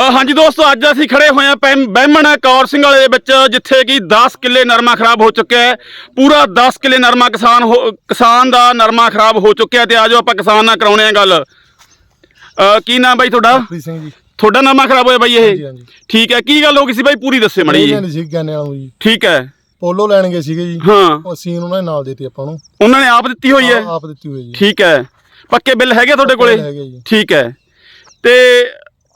ਹਾਂਜੀ ਦੋਸਤੋ ਅੱਜ ਅਸੀਂ ਖੜੇ ਹੋਏ ਹਾਂ ਪੈਮ- ਬਹਿਮਣ ਕੌਰ ਸਿੰਘ ਵਾਲੇ ਦੇ ਵਿੱਚ ਜਿੱਥੇ ਕਿ 10 ਕਿੱਲੇ ਨਰਮਾ ਖਰਾਬ ਹੋ ਚੁੱਕਿਆ ਹੈ। ਪੂਰਾ 10 ਕਿੱਲੇ ਨਰਮਾ ਕਿਸਾਨ ਹੋ- ਕਿਸਾਨ ਦਾ ਨਰਮਾ ਖਰਾਬ ਹੋ ਚੁੱਕਿਆ ਤੇ ਆਜੋ ਆਪਾਂ ਕਿਸਾਨ ਨਾਲ ਕਰਾਉਣੇ ਆ ਗੱਲ। ਕੀ ਨਾਮ ਬਾਈ ਤੁਹਾਡਾ? ਪ੍ਰੀਤ ਸਿੰਘ ਜੀ। ਤੁਹਾਡਾ ਨਰਮਾ ਖਰਾਬ ਹੋਇਆ ਬਾਈ ਇਹ? ਠੀਕ ਹੈ ਕੀ ਗੱਲ ਹੋ ਗਈ ਸੀ ਬਾਈ? ਪੂਰੀ ਦੱਸੇ ਮੜੀ ਜੀ। ਠੀਕ ਹੈ। ਪੋਲੋ ਲੈਣ ਗਏ ਸੀਗੇ ਜੀ। ਹਾਂ। ਉਹ ਸੀਨ ਉਹਨਾਂ ਨੇ ਨਾਲ ਦਿੱਤੀ ਆਪਾਂ ਨੂੰ। ਉਹਨਾਂ ਨੇ ਆਪ ਦਿੱਤੀ ਹੋਈ ਹੈ? ਆ- ਆਪ ਦਿੱਤੀ ਹੋਈ ਜੀ। ਠੀਕ ਹੈ। ਪੱਕੇ ਬਿੱਲ ਹੈਗੇ ਤੁਹਾਡੇ ਕੋਲੇ। ਠੀਕ ਹੈ। ਤੇ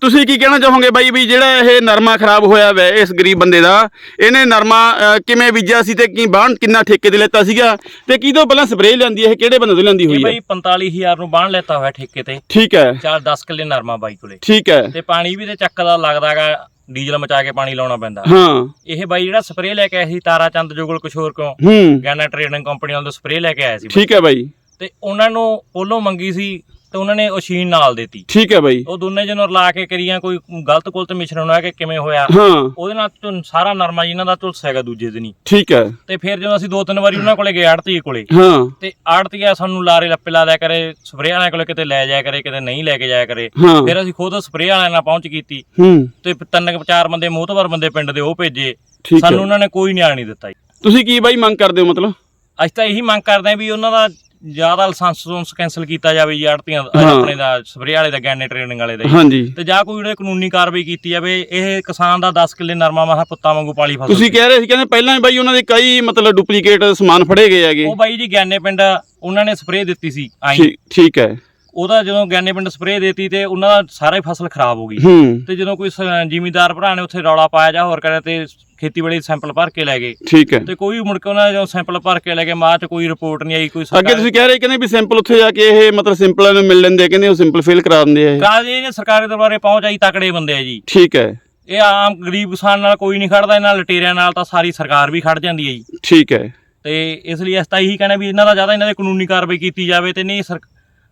ਤੁਸੀਂ ਕੀ ਕਹਿਣਾ ਚਾਹੋਗੇ ਬਾਈ ਵੀ ਜਿਹੜਾ ਇਹ ਨਰਮਾ ਖਰਾਬ ਹੋਇਆ ਵੈ ਇਸ ਗਰੀਬ ਬੰਦੇ ਦਾ? ਇਹਨੇ ਨਰਮਾ ਕਿਵੇਂ ਬੀਜਿਆ ਸੀ ਤੇ ਕੀ ਬਾਣ ਕਿੰਨਾ ਠੇਕੇ ਤੇ ਲੈਤਾ ਸੀਗਾ? ਤੇ ਕਿਹਦੋਂ ਪਹਿਲਾਂ ਸਪਰੇਅ ਲੈਂਦੀ ਇਹ? ਕਿਹੜੇ ਬੰਦੇ ਤੋਂ ਲੈਂਦੀ ਹੋਈ ਹੈ? ਬਈ 45000 ਨੂੰ ਬਾਣ ਲੈਤਾ ਹੋਇਆ ਠੇਕੇ ਤੇ। ਠੀਕ ਹੈ। ਚਾਰ 10 ਕਿੱਲੇ ਨਰਮਾ ਬਾਈ ਕੋਲੇ। ਠੀਕ ਹੈ। ਤੇ ਪਾਣੀ ਵੀ ਤੇ ਚੱਕ ਦਾ ਲੱਗਦਾਗਾ ਡੀਜ਼ਲ ਮਚਾ ਕੇ ਪਾਣੀ ਲਾਉਣਾ ਪੈਂਦਾ। ਹਾਂ। ਇਹ ਬਾਈ ਜਿਹੜਾ ਸਪਰੇਅ ਲੈ ਕੇ ਆਇਆ ਸੀ ਤਾਰਾ ਚੰਦ ਜੋਗਲ ਕਿਸ਼ੋਰ ਕੋਲ ਹੂੰ। ਗੈਨਾ ਟ੍ਰੇਡਿੰਗ ਕੰਪਨੀ ਵਾਲਿਆਂ ਤੋਂ ਸਪਰੇਅ ਲੈ ਕੇ ਆਇਆ ਸੀ। ਠੀਕ ਹੈ ਬਾਈ। ਤੇ ਉਹਨਾਂ ਨੂੰ ਉਹਲੋਂ ਮੰਗੀ ਸੀ ਤੇ ਉਹਨਾਂ ਨੇ ਉਹ ਸ਼ੀਨ ਨਾਲ ਦਿੱਤੀ। ਠੀਕ ਹੈ ਬਾਈ। ਉਹ ਦੋਨੇ ਜਨੋਂ ਰਲਾ ਕੇ ਕਰੀਆਂ ਕੋਈ ਗਲਤ ਕੁਲਤ ਮਿਸ਼ਰਣ ਹੋਇਆ ਕਿ ਕਿਵੇਂ ਹੋਇਆ। ਹਾਂ। ਉਹਦੇ ਨਾਲ ਝੁੰ- ਸਾਰਾ ਨਰਮਾ ਜੀ ਇਹਨਾਂ ਦਾ ਝੁਲਸ ਹੈਗਾ ਦੂਜੇ ਦਿਨ ਹੀ। ਠੀਕ ਹੈ। ਤੇ ਫਿਰ ਜਦੋਂ ਅਸੀਂ ਦੋ ਤਿੰਨ ਵਾਰੀ ਉਹਨਾਂ ਕੋਲੇ ਗਏ ਆੜਤੀ ਕੋਲੇ ਹਾਂ। ਤੇ ਆੜਤੀਆ ਸਾਨੂੰ ਲਾਰੇ ਲੱਪੇ ਲਾ ਦਿਆ ਕਰੇ ਸਪਰੇਅ ਵਾਲਿਆਂ ਕੋਲੇ ਕਿਤੇ ਲੈ ਜਾਇਆ ਕਰੇ ਕਿਤੇ ਨਹੀਂ ਲੈ ਕੇ ਜਾਇਆ ਕਰੇ। ਫਿਰ ਅਸੀਂ ਖੁਦ ਸਪਰੇਅ ਵਾਲਿਆਂ ਨਾਲ ਪਹੁੰਚ ਕੀਤੀ। ਹੂੰ। ਤੇ ਤਿੰਨ ਚਾਰ ਬੰਦੇ ਮੋਹਤਵਰ ਬੰਦੇ ਪਿੰਡ ਦੇ ਉਹ ਭੇਜੇ। ਸਾਨੂੰ ਉਹਨਾਂ ਨੇ ਕੋਈ ਨਿਆਂ ਨਹੀਂ ਦਿੱਤਾ ਤੁਸੀਂ ਕੀ ਬਾਈ ਮੰਗ ਕਰਦੇ ਹੋ ਮਤਲਬ? ਅਸੀਂ ਤਾਂ ਇਹੀ ਮੰਗ ਕਰਦੇ ਹਾਂ ਵੀ ਉਹਨਾਂ ਦਾ ਜ਼ਿਆਦਾ ਲਾਇਸੈਂਸ ਲਾਇਸੈਂਸ ਕੈਨਸਲ ਕੀਤਾ ਜਾਵੇ ਜੀ ਆੜਤੀਆਂ। ਆਪਣੇ ਦਾ ਸਪਰੇਅ ਵਾਲੇ ਦਾ ਗੈਨੇ ਟ੍ਰੇਨਿੰਗ ਵਾਲੇ ਦਾ। ਹਾਂਜੀ। ਤੇ ਜਾਂ ਕੋਈ ਜਿਹੜੇ ਕਾਨੂੰਨੀ ਕਾਰਵਾਈ ਕੀਤੀ ਜਾਵੇ ਇਹ ਕਿਸਾਨ ਦਾ 10 ਕਿੱਲੇ ਨਰਮਾ ਮਹਾ ਪੁੱਤਾਂ ਵਾਂਗੂ ਪਾਲੀ ਫਸਲ ਤੁਸੀਂ ਕਹਿ ਰਹੇ ਸੀ ਕਹਿੰਦੇ ਪਹਿਲਾਂ ਹੀ ਬਾਈ ਉਹਨਾਂ ਦੇ ਕਈ ਮਤਲਬ ਡੁਪਲੀਕੇਟ ਸਮਾਨ ਫੜੇ ਗਏ ਹੈਗੇ। ਉਹ ਬਾਈ ਜੀ ਗਿਆਨੇ ਪਿੰਡ ਉਹਨਾਂ ਨੇ ਸਪਰੇਅ ਦਿੱਤੀ ਸੀ ਆਈ। ਠੀਕ ਹੈ। ਉਹਦਾ ਜਦੋਂ ਗਿਆਨੇ ਪਿੰਡ ਸਪਰੇਅ ਦਿੱਤੀ ਤੇ ਉਹਨਾਂ ਦਾ ਸਾਰਾ ਹੀ ਫਸਲ ਖਰਾਬ ਹੋ ਗਈ। ਤੇ ਜਦੋਂ ਕੋਈ ਜ਼ਿਮੀਂਦਾਰ ਭਰਾ ਨੇ ਉੱਥੇ ਰੌਲਾ ਪਾਇਆ ਜਾਂ ਹੋਰ ਕਰਿਆ ਤੇ ਖੇਤੀਬਾੜੀ ਸੈਂਪਲ ਭਰ ਕੇ ਲੈ ਗਏ। ਠੀਕ ਹੈ। ਤੇ ਕੋਈ ਮੁੜ ਕੇ ਉਹਨਾਂ ਜਦੋਂ ਸੈਂਪਲ ਭਰ ਕੇ ਲੈ ਗਏ ਚ ਕੋਈ ਰਿਪੋਰਟ ਨਹੀਂ ਆਈ ਕੋਈ ਅੱਗੇ ਤੁਸੀਂ ਕਹਿ ਰਹੇ ਕਹਿੰਦੇ ਵੀ ਸਿੰਪਲ ਉੱਥੇ ਜਾ ਕੇ ਇਹ ਮਤਲਬ ਸਿੰਪਲਾਂ ਨੂੰ ਮਿਲ ਲੈਂਦੇ ਕਹਿੰਦੇ ਉਹ ਸਿੰਪਲ ਫੇਲ ਕਰਾ ਦਿੰਦੇ ਆ ਇਹ। ਕਾਜੀ ਨੇ ਸਰਕਾਰੀ ਦਰਬਾਰੇ ਪਹੁੰਚ ਆਈ ਤਕੜੇ ਬੰਦੇ ਆ ਜੀ। ਠੀਕ ਹੈ। ਇਹ ਆਮ ਗਰੀਬ ਕਿਸਾਨ ਨਾਲ ਕੋਈ ਨਹੀਂ ਖੜਦਾ ਇਹਨਾਂ ਲਟੇਰਿਆਂ ਨਾਲ ਤਾਂ ਸਾਰੀ ਸਰਕਾਰ ਵੀ ਖੜ ਜਾਂਦੀ ਹੈ ਜੀ। ਠੀਕ ਹੈ। ਤੇ ਇਸ ਲਈ ਅਸੀਂ ਤਾਂ ਇਹੀ ਕਹਿੰਦੇ ਵੀ ਇਹਨਾਂ ਦਾ ਜ਼ਿਆਦਾ ਇਹਨਾਂ ਦੇ ਕਾਨੂੰਨੀ ਕਾਰਵਾਈ ਕੀਤੀ ਜਾਵੇ ਤੇ ਨਹੀਂ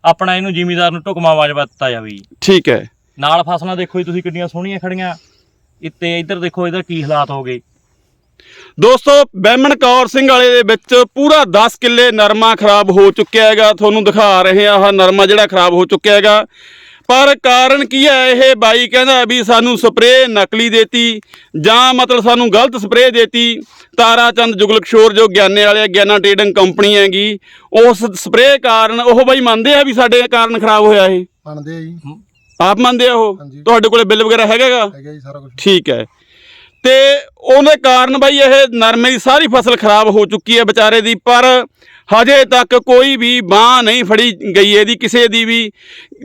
ਆਪਣਾ ਇਹਨੂੰ ਜ਼ਿਮੀਂਦਾਰ ਨੂੰ ਢੁਕਮਾ ਵਾਜਬਾ ਦਿੱਤਾ ਜਾਵੇ। ਜੀ ਠੀਕ ਹੈ। ਨਾਲ ਫਸਲਾਂ ਦੇਖੋ ਜੀ ਤੁਸੀਂ ਕਿੰਨੀਆਂ ਸੋਹਣੀਆਂ ਖੜੀਆਂ। ਇੱਥੇ ਇੱਧਰ ਦੇਖੋ ਇਹਦਾ ਕੀ ਹਾਲਾਤ ਹੋ ਗਏ। ਦੋਸਤੋ ਬਹਿਮਣ ਕੌਰ ਸਿੰਘ ਵਾਲੇ ਦੇ ਵਿੱਚ ਪੂਰਾ 10 ਕਿੱਲੇ ਨਰਮਾ ਖਰਾਬ ਹੋ ਚੁੱਕਿਆ ਹੈਗਾ। ਤੁਹਾਨੂੰ ਦਿਖਾ ਰਹੇ ਆ ਆਹ ਨਰਮਾ ਜਿਹੜਾ ਖਰਾਬ ਹੋ ਚੁੱਕਿਆ ਹੈਗਾ। ਪਰ ਕਾਰਨ ਕੀ ਹੈ? ਇਹ ਬਾਈ ਕਹਿੰਦਾ ਵੀ ਸਾਨੂੰ ਸਪਰੇਅ ਨਕਲੀ ਦੇਤੀ ਜਾਂ ਮਤਲਬ ਸਾਨੂੰ ਗਲਤ ਸਪਰੇਅ ਦੇਤੀ। ਤਾਰਾ ਚੰਦ ਜੁਗਲ ਕਿਸ਼ੋਰ ਜੋ ਗਿਆਨੇ ਵਾਲੇ ਗਿਆਨਾ ਟ੍ਰੇਡਿੰਗ ਕੰਪਨੀ ਹੈਗੀ ਉਸ ਸਪਰੇਅ ਕਾਰਨ ਉਹ ਬਾਈ ਮੰਨਦੇ ਆ ਵੀ ਸਾਡੇ ਕਾਰਨ ਖਰਾਬ ਹੋਇਆ ਇਹ? ਬਣਦੇ ਆ ਜੀ। ਆਪ ਮੰਨਦੇ ਆ ਉਹ। ਤੁਹਾਡੇ ਕੋਲੇ ਬਿੱਲ ਵਗੈਰਾ ਹੈਗਾਗਾ? ਹੈਗਾ ਜੀ ਸਾਰਾ ਕੁਝ ਠੀਕ ਹੈ। ਤੇ ਉਹਦੇ ਕਾਰਨ ਬਾਈ ਇਹ ਨਰਮੇ ਦੀ ਸਾਰੀ ਫਸਲ ਖਰਾਬ ਹੋ ਚੁੱਕੀ ਹੈ ਵਿਚਾਰੇ ਦੀ, ਪਰ ਹਜੇ ਤੱਕ ਕੋਈ ਵੀ ਬਾਹ ਨਹੀਂ ਫੜੀ ਗਈ ਇਹਦੀ, ਕਿਸੇ ਦੀ ਵੀ।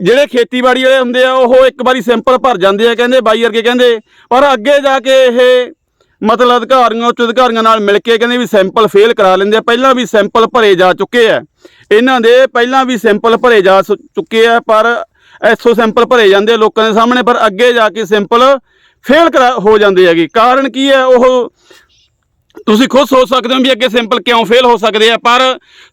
ਜਿਹੜੇ ਖੇਤੀਬਾੜੀ ਵਾਲੇ ਹੁੰਦੇ ਆ, ਉਹ ਇੱਕ ਵਾਰੀ ਸਿੰਪਲ ਭਰ ਜਾਂਦੇ ਆ, ਕਹਿੰਦੇ ਬਾਈ ਵਰਗੇ ਕਹਿੰਦੇ, ਪਰ ਅੱਗੇ ਜਾ ਕੇ ਇਹ ਮਤਲਬ ਅਧਿਕਾਰੀਆਂ, ਉੱਚ ਅਧਿਕਾਰੀਆਂ ਨਾਲ ਮਿਲ ਕੇ ਕਹਿੰਦੇ ਵੀ ਸੈਂਪਲ ਫੇਲ ਕਰਾ ਲੈਂਦੇ ਆ। ਪਹਿਲਾਂ ਵੀ ਸੈਂਪਲ ਭਰੇ ਜਾ ਚੁੱਕੇ ਆ। ਇਹਨਾਂ ਦੇ ਪਹਿਲਾਂ ਵੀ ਸੈਂਪਲ ਭਰੇ ਜਾ ਚੁੱਕੇ ਆ, ਪਰ ਇੱਥੋਂ ਸੈਂਪਲ ਭਰੇ ਜਾਂਦੇ ਲੋਕਾਂ ਦੇ ਸਾਹਮਣੇ, ਪਰ ਅੱਗੇ ਜਾ ਕੇ ਸੈਂਪਲ ਫੇਲ ਕਰਾ ਹੋ ਜਾਂਦੇ ਹੈਗੇ। ਕਾਰਨ ਕੀ ਹੈ? ਉਹ ਤੁਸੀਂ ਖੁਦ ਸੋਚ ਸਕਦੇ ਹੋ ਵੀ ਅੱਗੇ ਸਿੰਪਲ ਕਿਉਂ ਫੇਲ ਹੋ ਸਕਦੇ ਆ, ਪਰ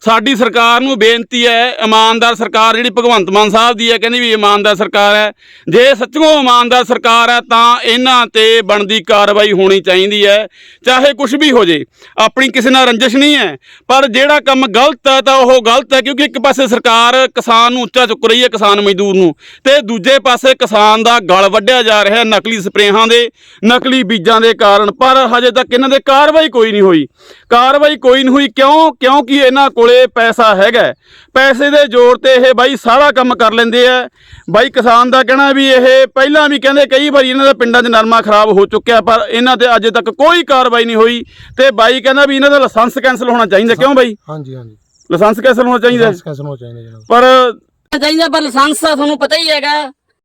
ਸਾਡੀ ਸਰਕਾਰ ਨੂੰ ਬੇਨਤੀ ਹੈ, ਇਮਾਨਦਾਰ ਸਰਕਾਰ ਜਿਹੜੀ ਭਗਵੰਤ ਮਾਨ ਸਾਹਿਬ ਦੀ ਹੈ, ਕਹਿੰਦੀ ਵੀ ਇਮਾਨਦਾਰ ਸਰਕਾਰ ਹੈ। ਜੇ ਸੱਚੋਂ ਇਮਾਨਦਾਰ ਸਰਕਾਰ ਹੈ, ਤਾਂ ਇਹਨਾਂ ਤੇ ਬਣਦੀ ਕਾਰਵਾਈ ਹੋਣੀ ਚਾਹੀਦੀ ਹੈ, ਚਾਹੇ ਕੁਝ ਵੀ ਹੋ ਜੇ। ਆਪਣੀ ਕਿਸੇ ਨਾਲ ਰੰਜਿਸ਼ ਨਹੀਂ ਹੈ, ਪਰ ਜਿਹੜਾ ਕੰਮ ਗਲਤ ਹੈ, ਤਾਂ ਉਹ ਗਲਤ ਹੈ, ਕਿਉਂਕਿ ਇੱਕ ਪਾਸੇ ਸਰਕਾਰ ਕਿਸਾਨ ਨੂੰ ਉੱਚਾ ਚੁੱਕ ਰਹੀ ਹੈ, ਕਿਸਾਨ ਮਜ਼ਦੂਰ ਨੂੰ, ਤੇ ਦੂਜੇ ਪਾਸੇ ਕਿਸਾਨ ਦਾ ਗਲ ਵੱਢਿਆ ਜਾ ਰਿਹਾ ਨਕਲੀ ਸਪਰੇਹਾਂ ਦੇ, ਨਕਲੀ ਬੀਜਾਂ ਦੇ ਕਾਰਨ। ਪਰ ਹਜੇ ਤੱਕ ਇਹਨਾਂ ਦੇ ਕਾਰਵਾਈ ਕੋਈ ਨਹੀਂ ਹੋਈ। ਕਾਰਵਾਈ ਕੋਈ ਨਹੀਂ ਹੋਈ। ਕਿਉਂ? ਕਿਉਂਕਿ ਇਹਨਾਂ ਕੋਲੇ ਪੈਸਾ ਹੈਗਾ। ਪੈਸੇ ਦੇ ਜ਼ੋਰ ਤੇ ਇਹ ਬਾਈ ਸਾਰਾ ਕੰਮ ਕਰ ਲੈਂਦੇ ਆ। ਬਾਈ ਕਿਸਾਨ ਦਾ ਕਹਿਣਾ ਵੀ ਇਹ ਪਹਿਲਾਂ ਵੀ ਕਹਿੰਦੇ ਕਈ ਵਾਰੀ ਇਹਨਾਂ ਦੇ ਪਿੰਡਾਂ 'ਚ ਨਰਮਾ ਖਰਾਬ ਹੋ ਚੁੱਕਿਆ ਪਰ ਇਹਨਾਂ ਤੇ ਅਜੇ ਤੱਕ ਕੋਈ ਕਾਰਵਾਈ ਨਹੀਂ ਹੋਈ। ਤੇ ਬਾਈ ਕਹਿੰਦਾ ਵੀ ਇਹਨਾਂ ਦਾ ਲਾਇਸੈਂਸ ਕੈਨਸਲ ਹੋਣਾ ਚਾਹੀਦਾ। ਕਿਉਂ ਬਾਈ? ਹਾਂਜੀ ਹਾਂਜੀ। ਲਾਇਸੈਂਸ ਕੈਨਸਲ ਹੋਣਾ ਚਾਹੀਦਾ। ਲਾਇਸੈਂਸ ਕੈਂਸਲ ਹੋਣਾ ਚਾਹੀਦਾ ਜਨਾਬ। ਚਾਹੀਦਾ ਪਰ ਲਾਇਸੈਂਸ ਤੁਹਾਨੂੰ ਪਤਾ ਹੀ ਹੈਗਾ।